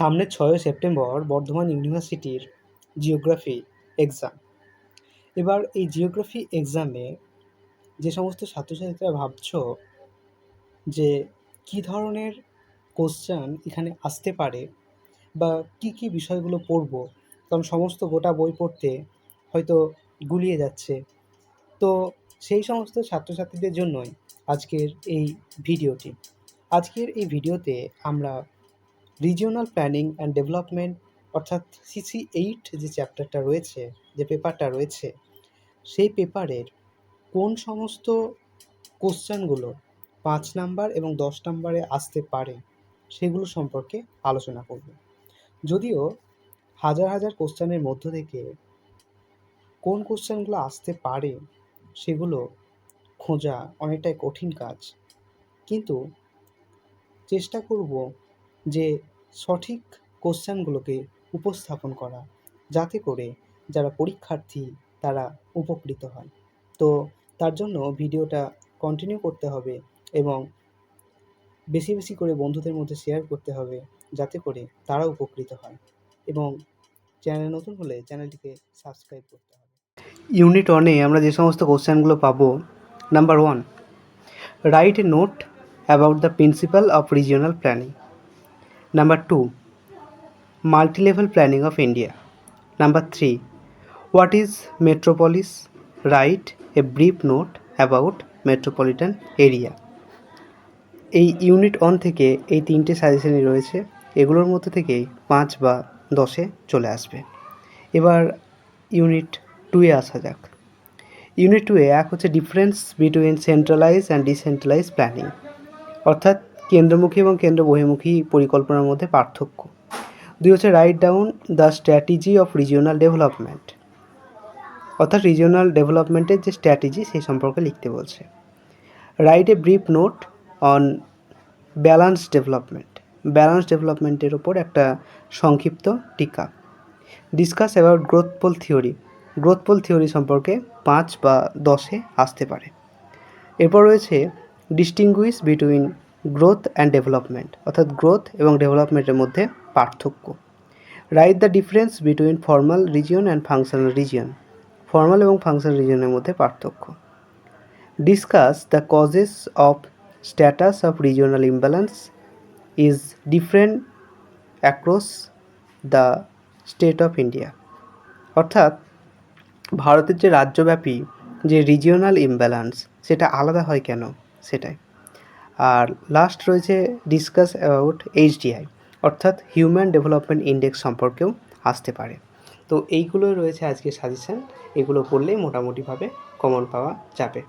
সামনের ছয়ই সেপ্টেম্বর বর্ধমান ইউনিভার্সিটির জিওগ্রাফি এক্সাম। এবার এই জিওগ্রাফি এক্সামে যে সমস্ত ছাত্রছাত্রীরা ভাবছ যে কী ধরনের কোশ্চেন এখানে আসতে পারে বা কী কী বিষয়গুলো পড়ব, কারণ সমস্ত গোটা বই পড়তে হয়তো গুলিয়ে যাচ্ছে। তো সেই সমস্ত ছাত্রছাত্রীদের জন্যই আজকের এই ভিডিওটি। আজকের এই ভিডিওতে আমরা রিজিওনাল প্ল্যানিং অ্যান্ড ডেভেলপমেন্ট অর্থাৎ সিসি এইট যে চ্যাপ্টারটা রয়েছে, যে পেপারটা রয়েছে, সেই পেপারের কোন সমস্ত কোশ্চেনগুলো পাঁচ নাম্বার এবং দশ নাম্বারে আসতে পারে, সেগুলো সম্পর্কে আলোচনা করব। যদিও হাজার হাজার কোশ্চেনের মধ্য থেকে কোন কোশ্চেনগুলো আসতে পারে, সেগুলো খোঁজা অনেকটাই কঠিন কাজ। কিন্তু চেষ্টা করব যে সঠিক কোশ্চেনগুলোকে উপস্থাপন করা, যাতে করে যারা পরীক্ষার্থী তারা উপকৃত হয়। তো তার জন্য ভিডিওটা কন্টিনিউ করতে হবে এবং বেশি বেশি করে বন্ধুদের মধ্যে শেয়ার করতে হবে, যাতে করে তারা উপকৃত হয় এবং চ্যানেল নতুন হলে চ্যানেলটিকে সাবস্ক্রাইব করতে হবে। ইউনিট ওয়ানে আমরা যে সমস্ত কোশ্চেনগুলো পাবো number one write a note about the principle of regional planning number two multilevel planning of India number three what is metropolis write a brief note about metropolitan area এই unit one থেকে এই তিনটে সাজেশনই রয়েছে। এগুলোর মধ্যে থেকেই পাঁচ বা দশে চলে আসবে। এবার ইউনিট টুয়ে আসা যাক। ইউনিট টুয়ে এক হচ্ছে difference between centralise and decentralise planning অর্থাৎ কেন্দ্রমুখী এবং কেন্দ্র বহিমুখী পরিকল্পনার মধ্যে পার্থক্য। দুই হচ্ছে write down the strategy of regional development অর্থাৎ রিজিওনাল ডেভেলপমেন্টের যে স্ট্র্যাটেজি সেই সম্পর্কে লিখতে বলছে। Write a brief note on balance development balance ডেভেলপমেন্টের ওপর একটা সংক্ষিপ্ত টিকা। Discuss about growth pole theory growth pole theory সম্পর্কে পাঁচ বা দশে আসতে পারে। এরপর রয়েছে distinguish between growth and development অর্থাৎ গ্রোথ এবং ডেভেলপমেন্টের মধ্যে পার্থক্য। Write the difference between formal region and functional region formal এবং ফাংশনাল রিজিয়নের মধ্যে পার্থক্য। Discuss the causes of status of regional imbalance is different across the state of India অর্থাৎ ভারতের যে রাজ্যব্যাপী যে রিজিওনাল ইমব্যালেন্স সেটা আলাদা হয় কেন? সেটাই। আর লাস্ট রয়েছে ডিসকাস অ্যাবাউট এইচডিআই অর্থাৎ হিউম্যান ডেভেলপমেন্ট ইন্ডেক্স সম্পর্কেও আসতে পারে। তো এইগুলোই রয়েছে আজকে সাজেশান এগুলো পড়লেই মোটামুটিভাবে কমন পাওয়া যাবে।